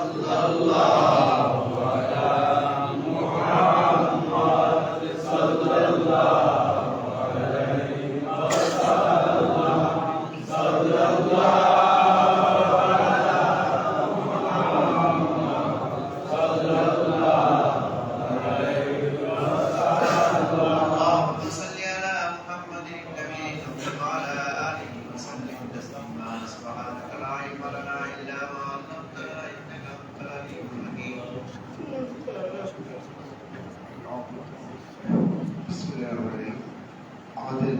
আল্লাহ।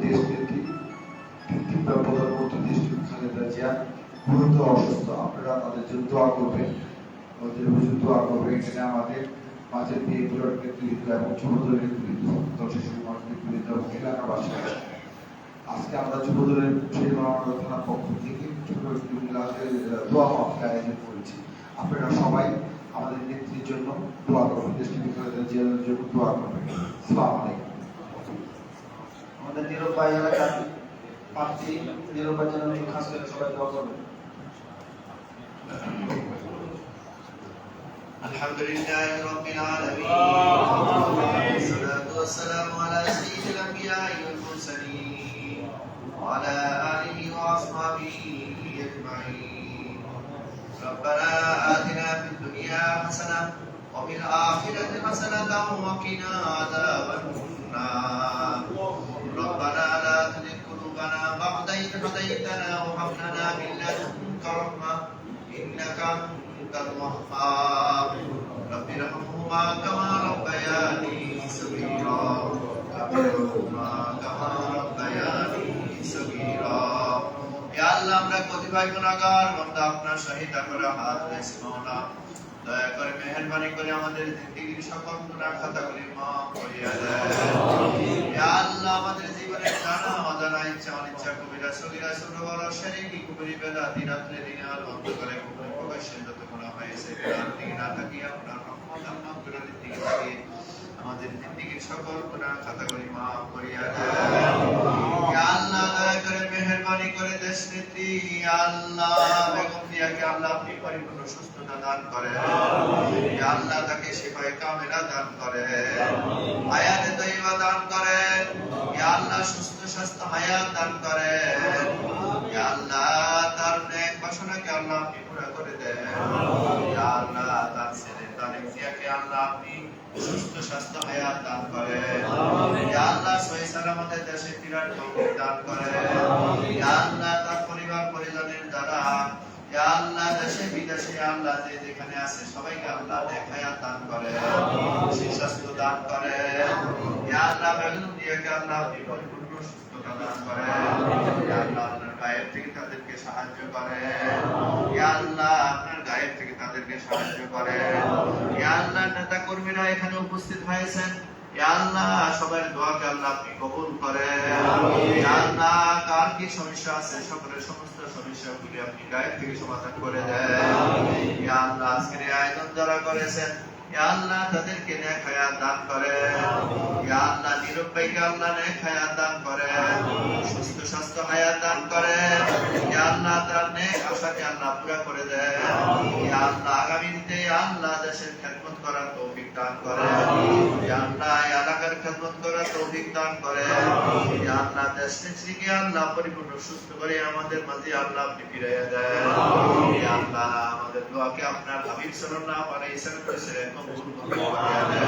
আমাদের দেশ কৃত্রিম প্রধানমন্ত্রী দেশটি খালেদা গুরুতর অসুস্থ আপনারা তাদের জন্য দোয়া করবেন ওদের হুজুর দোয়া করবেন এখানে আমাদের মাঝে বিয়ে পুরার নেতৃত্ব এবং যুবদলের নেতৃত্ব দর্শক সমাজ নেতৃত্ব এবং এলাকাবাসী আজকে আমরা যুবদলের সেই মানবতা থানার পক্ষ থেকে ছোট দোয়া মাহফিল আয়োজন করেছি আপনারা সবাই আমাদের নেত্রীর জন্য দোয়া করবেন দেশটি খালেদা জিয়ার জন্য দোয়া করবেন আসসালামু আলাইকুম নিরুপায় এলাকার প্রার্থী নিরুপায় জন্য খাস করে সবাই দোয়া করবেন الحمد لله رب العالمين والصلاة والسلام على سيد الأنبياء والمرسلين وعلى آله وأصحابه أجمعين ربنا آتنا في الدنيا حسنة وفي الآخرة حسنة وقنا عذاب النار هديتنا وهب لنا من لدنك رحمة إنك أنت الوهاب رب ارحمهما كما ربياني صغيرا رب ارحمهما كما ربياني صغيرا ইয়া আল্লাহ আমরা কতিপয় গুনাহগার বান্দা আপনার সহিতা করে হাত রয়েছে মাওলা দয়া করে মেহেরবানি করে আমাদের জিন্দেগীর সকল গুনাহ খাতাগুলি মাফ করিয়া ছোট বড় শারীরিক কুবরি বেলা দিনাত্রে দিনে আলো অন্ধকারে কুবরি প্রকাশ্যে যত গুনাহ হয়েছে তার দিকে না তাকিয়ে আপনার রহমত আর মাগফিরাতের দিকে তাকিয়ে আমাদের জিন্দেগীর সকল গুনাহ খাতাগুলি মাফ করিয়া আল্লাহ, দয়া করে মেহেরবানি করে দেশ ইয়া আল্লাহ, বেগম জিয়াকে আল্লাহ আপনি পরিপূর্ণ সুস্থতা দান ইয়া আল্লাহ, তাকে শিফায়ে কামেলা দান করেন। হায়াতে তৈবা দান ইয়া আল্লাহ, সুস্থ স্বাস্থ্য হায়াত দান করেন। বাসনাকে আল্লাহ আপনি পুরা করে দেন। আল্লাহ। তার ছেলে তারেক জিয়াকে আল্লাহ আপনি সুস্থ স্বাস্থ্য হায়াত দান করেন। আল্লাহ সহি সালামতে দেশে ফিরার তৌফিক দান করেন। আল্লাহ তার পরিবার পরিজনের দ্বারা আল্লাহ দেশে বিদেশে আল্লাহ যে যেখানে আছে সবাইকে আল্লাহ দেখায়া দান করে সুস্বাস্থ্য দান করে আল্লাহ বেগুন দিয়ে আল্লাহ আপনি পরিপূর্ণ সুস্থতা দান করে ইয়া আল্লাহ আপনার গায়ের থেকে তাদেরকে সাহায্য করে ইয়া আল্লাহ আপনার গায়ের থেকে তাদেরকে সাহায্য ইয়া আল্লাহ নেতা কর্মীরা এখানে উপস্থিত হয়েছেন। আল্লাহ সবার দোয়াকে আল্লাহ আপনি কবুল করেন। আল্লাহ কার কি সমস্যা আছে সকলের সমস্ত সমস্যাগুলি আপনি গায়ের থেকে সমাধান করে দেন। আল্লাহ আজকের এই আয়োজন যারা করেছেন আল্লাহ তাদেরকে নেক হায়াত দান করেন। আল্লাহ নিরুপায়কে আল্লাহ নেক হায়াত দান করেন। সুস্থ স্বাস্থ্য হায়াত দান করেন। আল্লাহ তার নেক আশাকে আল্লাহ পুরা করে দেন। ইয়া আল্লাহ আগামী দিতে ইয়া আল্লাহ দেশের খেদমত করার তৌফিক দান করেন আল্লাহ এলাকার খেদমত করার তৌফিক দান করেন আল্লাহ দেশ আল্লাহ পরিপূর্ণ সুস্থ করে আমাদের মাঝে আল্লাহ আপনি ফিরাইয়া দেন। আল্লাহ আমাদের দোয়াকে আপনার হাবিব সাল্লাল্লাহু আলাইহি ওয়াসাল্লাম করেছিলেন কবুল করিয়া দেন।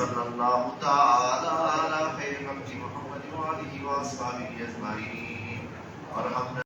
সাল্লাল্লাহু তাআলা আলা খাইরি খালকি মুহাম্মাদি ওয়া আলিহি ওয়া আসহাবিহি আজমাইন।